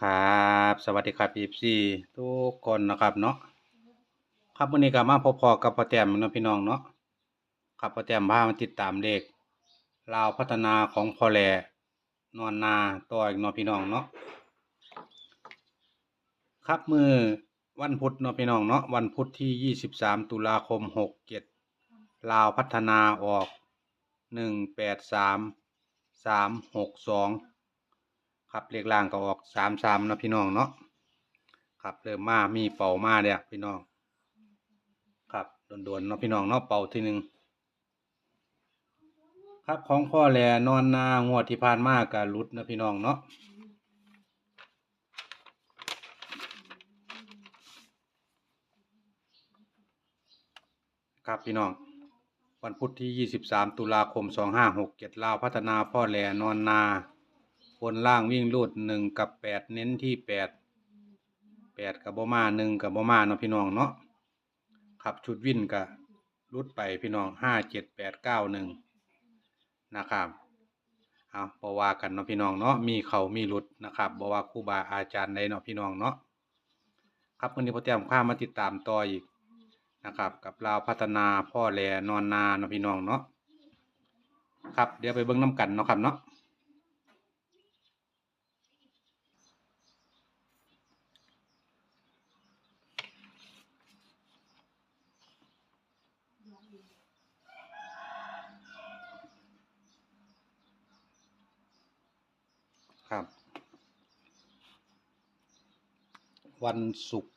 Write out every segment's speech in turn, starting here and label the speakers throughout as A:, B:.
A: ครับ สวัสดีครับ FC ทุกคนนะครับเนาะครับวันนี้ก็มาพบพอกับพ่อแต้มนะพี่น้องเนาะครับพ่อแต้มพามาติดตามเลขลาวพัฒนาของพ่อแหล่นอนนาต่ออีกเนาะพี่น้องเนาะครับมือวันพุธเนาะพี่น้องเนาะวันพุธที่ 23 ตุลาคม 67 ลาวพัฒนาออก 183 362 ครับเลขล่างก็ออกสามสามนะพี่น้องเนาะครับเริ่มมามีเป่ามาแล้วพี่น้อง ครับโดนๆเนาะพี่น้องเนาะเป่าทีหนึ่งครับของพ่อแหลนอนนางวดที่ผ่านมากับรุดนะพี่น้องเนาะครับพี่น้อง วันพุธที่ 23 ตุลาคม 2567ลาวพัฒนาพ่อแหลนอนนา บนล่างวิ่งรูดหนึ่งกับแปดเน้นที่แปดแปดกับบ่มาหนึ่งกับบ่มาเนาะพี่น้องเนาะขับชุดวิ่นกับรุดไปพี่น้องห้าเจ็ดแปดเก้าหนึ่งนะครับเอาบอว่ากันเนาะพี่น้องเนาะมีเขามีรุดนะครับบอว่าครูบาอาจารย์ใดเนาะพี่น้องเนาะครับวันนี้พ่อแต้มข้ามาติดตามต่ออีกนะครับ กับลาวพัฒนาพ่อแลนอนนาเนาะพี่น้องเนาะครับเดี๋ยวไปเบิ่งน้กันเนาะครับเนาะ ครับ วันศุกร์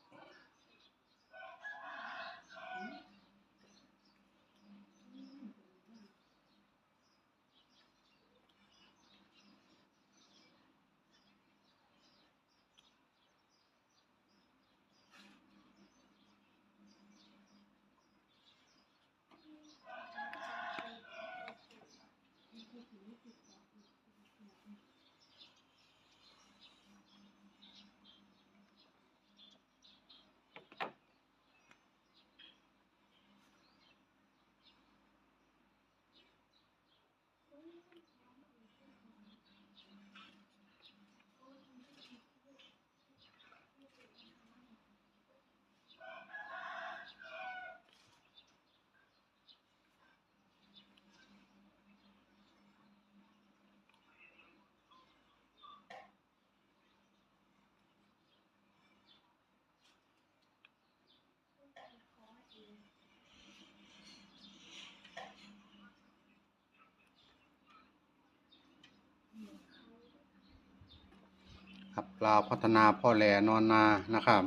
A: ครับลาวพัฒนาพ่อแหลนอนนานะครับ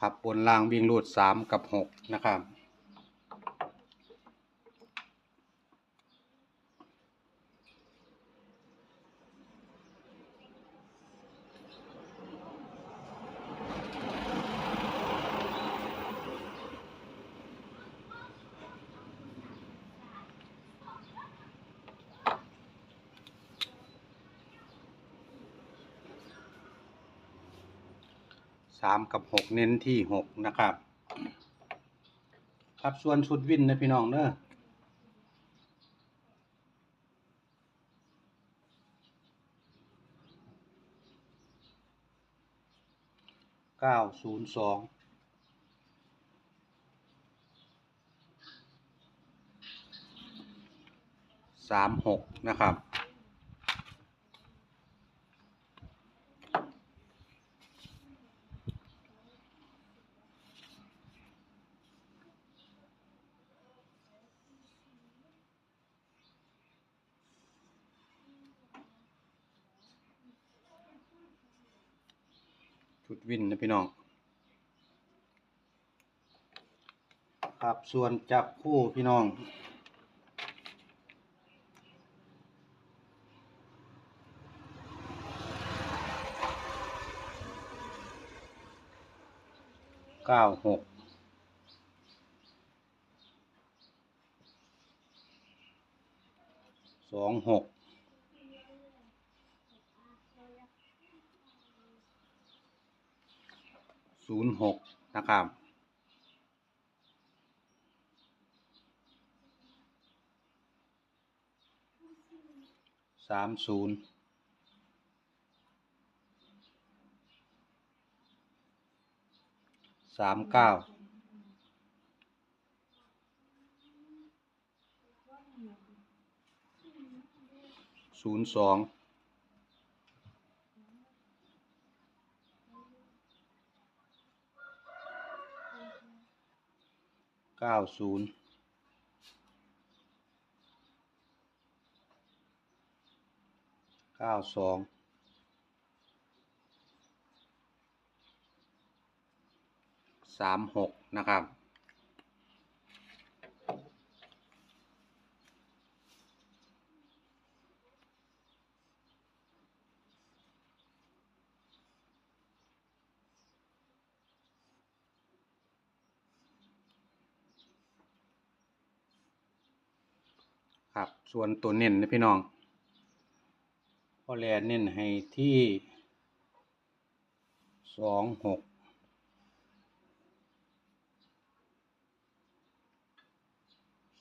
A: ครับบนล่างวิ่งรูดสามกับหกนะครับ สามกับหกเน้นที่หกนะครับ ครับส่วนชุดวินนะพี่น้องเนอะเก้าศูนย์สองสามหกนะครับ ค ชุดวินนะพี่น้อง ครับส่วนจับคู่พี่น้อง เก้าหกสองหก ศูนย์หกนะครับ สามศูนย์สามเก้าศูนย์สอง เก้าศูนย์เก้าสองสามหกนะครับ ครับ ส่วนตัวเน้นนะพี่น้องพอแลเน้นให้ที่สองหก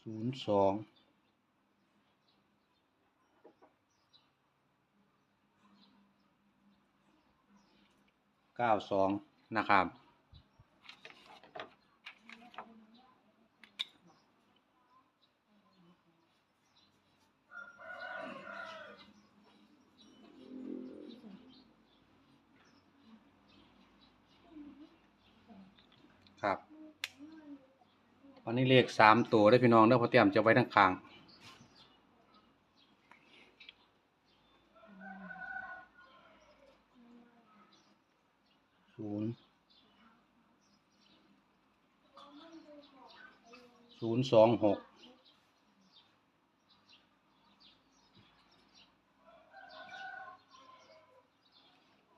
A: ศูนย์สองเก้าสองนะครับ วันนี้เลขสามตัวได้พี่น้องเด้อพอเตรียมจะไว้ทั้งคางศูนย์ศูนย์สองหก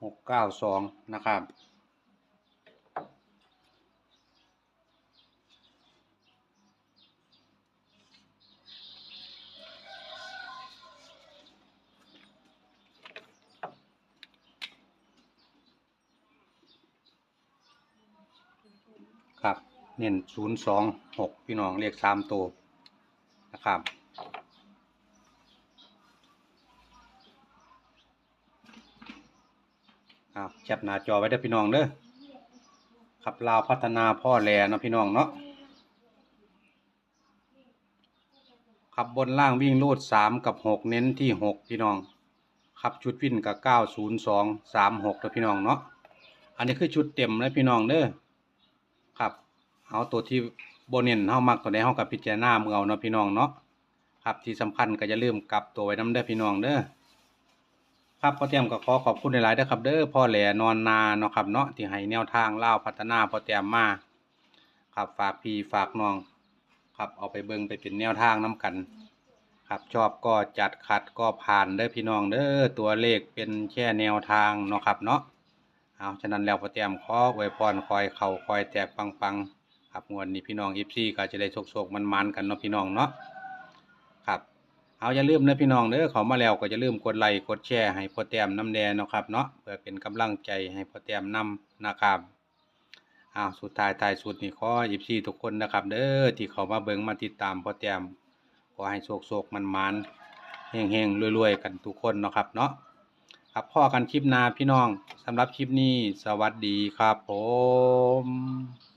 A: หกเก้าสองนะครับ ครับ เน้นศูนย์สองหกพี่น้องเรียกสามตัวนะครับครับแคปหน้าจอไว้เด้อพี่น้องเด้อขับลาวพัฒนาพ่อแลเนาะพี่น้องเนาะขับบนล่างวิ่งรูดสามกับหกเน้นที่หกพี่น้องขับชุดวิ่นกับเก้าศูนย์สองสามหกเด้อพี่น้องเนาะอันนี้คือชุดเต็มเลยพี่น้องเด้อ เอาตัวที่โบเน้นเฮามักตัวใดเฮากับพิจารณาเมือเอาเนาะพี่น้องเนาะครับที่สำคัญก็อย่าลืมกลับตัวไว้น้ำเด้อพี่น้องเด้อครับพ่อเตรียมก็ขอขอบคุณหลายๆเด้อครับเด้อพ่อแหล่นอนนาเนาะครับเนาะที่ให้แนวทางเล่าพัฒนาพ่อเตรียมมาครับฝากพี่ฝากน้อง ครับเอาไปเบิ่งไปเป็นแนวทางน้กัน ครับชอบก็จัดขัดก็ผ่านเด้อพี่น้องเด้อตัวเลขเป็นแค่แนวทางเนาะครับเนาะเอาฉะนั้นแล้วพอเตรียมขอไว้พรคอยเข่าคอยแตกปังปังๆ ครับงวดนี้พี่น้องอีพีก็จะได้โชคๆมันๆกันเนาะพี่น้องเนาะครับเอาอย่าลืมนะพี่น้องเด้อเขามาแล้วก็อย่าลืมกดไลค์กดแชร์ให้พอเตรียมน้ำแดงเนาะครับเนาะเพื่อเป็นกำลังใจให้พอเตรียมนำนะครับอ้าวสุดท้ายท้ายสุดนี่ขออีพีทุกคนนะครับ เด้อที่เขามาเบิ่งมาติดตามพอเตรียมขอให้โชคๆมันๆเฮงๆรวยๆกันทุกคนเนาะครับเนาะครับพ่อกันคลิปนาพี่น้องสำหรับคลิปนี้สวัสดีครับผม